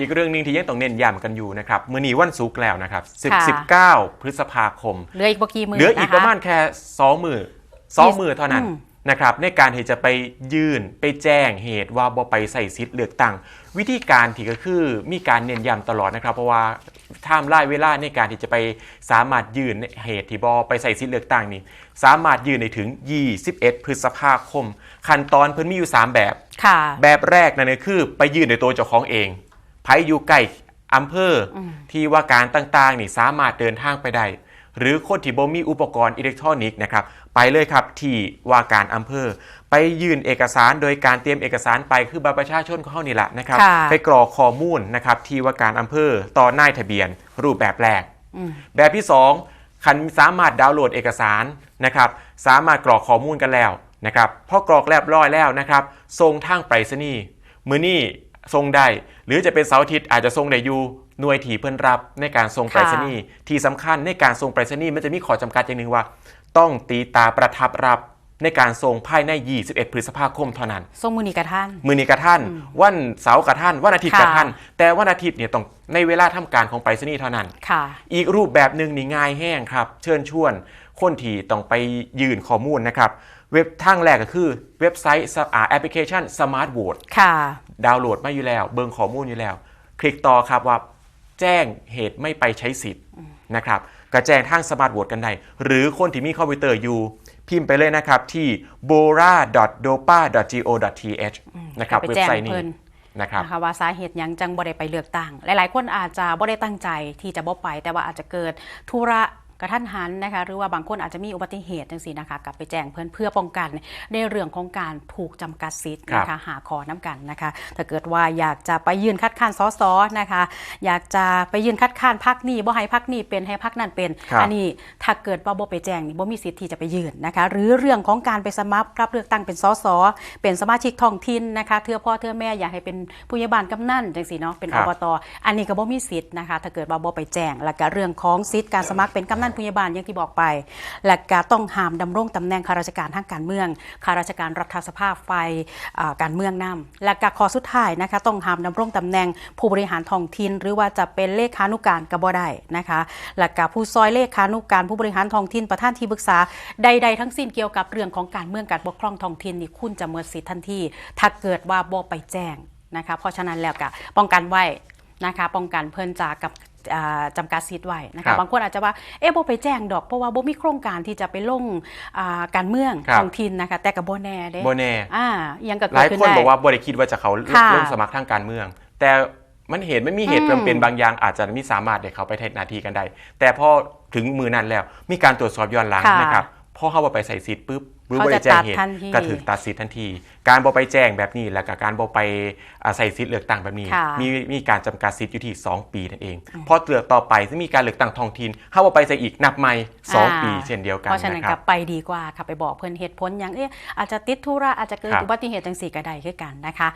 อีกเรื่องหนึ่งที่ยังต้องเน้นย้ำกันอยู่นะครับมื้อนี้วันศุกร์แล้วนะครับค่ะ10 19 พฤษภาคม เหลืออีกบ่กี่มือเหลืออีกนคประมาณแค่2มือสองมือเท่านั้นอืมนะครับในการที่จะไปยื่นไปแจ้งเหตุว่าบ่ไปใส่สิทธิ์เลือกตั้งวิธีการที่ก็คือมีการเน้นย้ำตลอดนะครับ เพราะว่าไทม์ไลน์เวลาในการที่จะไปสามารถยื่นเหตุที่บอไปใส่สิทธิ์เลือกตั้งนี่สามารถยื่นได้ถึง 21 พฤษภาคม ขั้นตอนเพิ่นมีอยู่ 3 แบบค่ะแบบแรกนั่นก็คือไปยื่นโดยตัวเจ้าของเอง ไผอยู่ใกล้อำเภออมที่ว่าการต่างๆนี่สามารถเดินทางไปได้ หรือคนที่บ่มีอุปกรณ์อิเล็กทรอนิกส์นะครับไปเลยครับที่ว่าการอำเภอ ไปยื่นเอกสารโดยการเตรียมเอกสารไปคือบัตรประชาชนของเขานี่แหละนะครับค่ะไปกรอกข้อมูลนะครับที่ว่าการอำเภอต่อนายทะเบียน รูปแบบแรกอืมแบบที่2คันสามารถดาวน์โหลดเอกสารนะครับ สามารถกรอกข้อมูลกันแล้วนะครับพอกรอกเรียบร้อยแล้วนะครับส่งทางไปรษณีย์มือนี่ ส่งได้หรือจะเป็นเสาร์อาทิตย์อาจจะส่งได้อยู่หน่วยที่เพิ่นรับในการส่งไปรษณีย์ที่สำคัญในการส่งไปรษณีย์มันจะมีข้อจำกัดอย่างหนึ่งว่า ต้องตีตาประทับรับในการส่งภายใน 21 พฤษภาคมเท่านั้นส่งมือนี้กับท่าน มือนี้กระท่าน วันเสาร์กระท่าน วันอาทิตย์กระท่านค่ะแต่วันอาทิตย์เนี่ยต้องในเวลาทำการของไปรษณีย์เท่านั้นค่ะอีกรูปแบบหนึ่งนี่ง่ายแห้งครับ เชิญชวน คนที่ต้องไปยืนข้อมูลนะครับ เว็บทางแรกก็คือเว็บไซต์อ่าแอปพลิเคชัน Smart Vote ค่ะ ดาวน์โหลดมาอยู่แล้ว เบิ่งข้อมูลอยู่แล้ว คลิกต่อครับว่าแจ้งเหตุไม่ไปใช้สิทธิ์นะครับก็แจ้งทาง Smart Vote กันได้ หรือคนที่มีคอมพิวเตอร์อยู่ พิมพ์ไปเลยนะครับที่ bora.dopa.go.th นะครับไปเว็บแจ้งไซต์นี้เพิ่นนะครับนะคะว่าสาเหตุหยังจังบ่ได้ไปเลือกตั้ง หลายๆ คนอาจจะบ่ได้ตั้งใจที่จะบ่ไป แต่ว่าอาจจะเกิดธุระ กระทันหันนะคะหรือว่าบางคนอาจจะมีอุบัติเหตุจังซี่นะคะกลับไปแจ้งเพื่อนเพื่อป้องกัน ในเรื่องของการถูกจำกัดสิทธิ์นะคะหาคอน้ำกันนะคะถ้าเกิดว่าอยากจะไปยื่นคัดค้านสสนะคะอยากจะไปยื่นคัดค้านพักนี้บ่ให้พักนี้เป็นให้พักนั้นเป็นครับอันนี้ถ้าเกิดว่าบ่ไปแจ้งนี่บ่มีสิทธิ์ที่จะไปยื่นนะคะหรือเรื่องของการไปสมัครรับเลือกตั้งเป็นสสเป็นสมาชิกท้องถิ่นนะคะเทื่อพ่อเทื่อแม่อยากให้เป็นผู้ใหญ่บ้านกำนันจังซี่เนาะเป็นครัอบบตอันนี้ก็บ่มีสิทธิ์นะคะถ้าเกิดว่าบ่ไปแจ้งแล้วก็เรื่องของสิทธิ์การสมัครเป็นกำนันผู้ใหญ่บ้านอย่างที่บอกไป และก็ต้องห้ามดำรงตำแหน่งข้าราชการทางการเมืองข้าราชการรัฐสภาไฟอ่าการเมืองนำและก็ข้อสุดท้ายนะคะต้องห้ามดำรงตำแหน่งผู้บริหารท้องถิ่นหรือว่าจะเป็นเลขานุการก็บ่ได้นะคะและก็ผู้ซอยเลขานุการผู้บริหารท้องถิ่นประธานที่ปรึกษาใด ๆ ทั้งสิ้นเกี่ยวกับเรื่องของการเมืองการปกครองท้องถิ่นนี่คุณจะเมิดสิทธิ์ทันทีถ้าเกิดว่าบ่ไปแจ้งนะคะเพราะฉะนั้นแล้วก็ป้องกันไว้นะคะป้องกันเพิ่นจากกับอ่า จำกัดสิทธิ์ไว้นะครัคะบบางคนอาจจะว่าเอ๊ะบ่ไปแจ้งดอกเพราะว่าบ่มีโครงการที่จะไปลงอ่าการเมืองครับ ท้องถิ่นนะคะแต่กับบ่แน่เด้โบแน่อ่ายังก็หเกิดลายขึ้นคนได้ บอกว่าบริคิดว่าจะเขาค่ะลงสมัครทางการเมือง แต่มันเหตุไม่มีเหตุอืมจำเป็นบางอย่างอาจจะไม่สามารถเด็กเขาไปแทนหนาทีกันได้แต่พอถึงมือนั้นแล้วมีการตรวจสอบย้อนหลังค่ะนะครับ พอเข้าว่าไปใส่สิทธิ์ปุ๊บหรือเขาบจะริแจ้งเหตุตัดทันทีก็ถึงตัดสิทธิ์ทันที การบอไปแจ้งแบบนี้ แล้วก็การบอไปอ่าใส่สิทธิ์เลือกตั้งแบบนี้ค่ะมีมีการจำกัดสิทธิ์อยู่ที่ 2 ปีนั่นเองพอเลือกต่อไปจะมีการเลือกตั้งท้องถิ่นถ้าว่าไปใส่อีกนับใหม่สองปี เช่นเดียวกันเพราะฉะนั้นนะคก็รับไปดีกว่าค่ะไปบอกเพิ่นเหตุผลอย่างเอ๊ะอาจจะติดธุระอาจจะเกิดครับอุบัติเหตุจังสี่ก็ได้คือกันนะคะ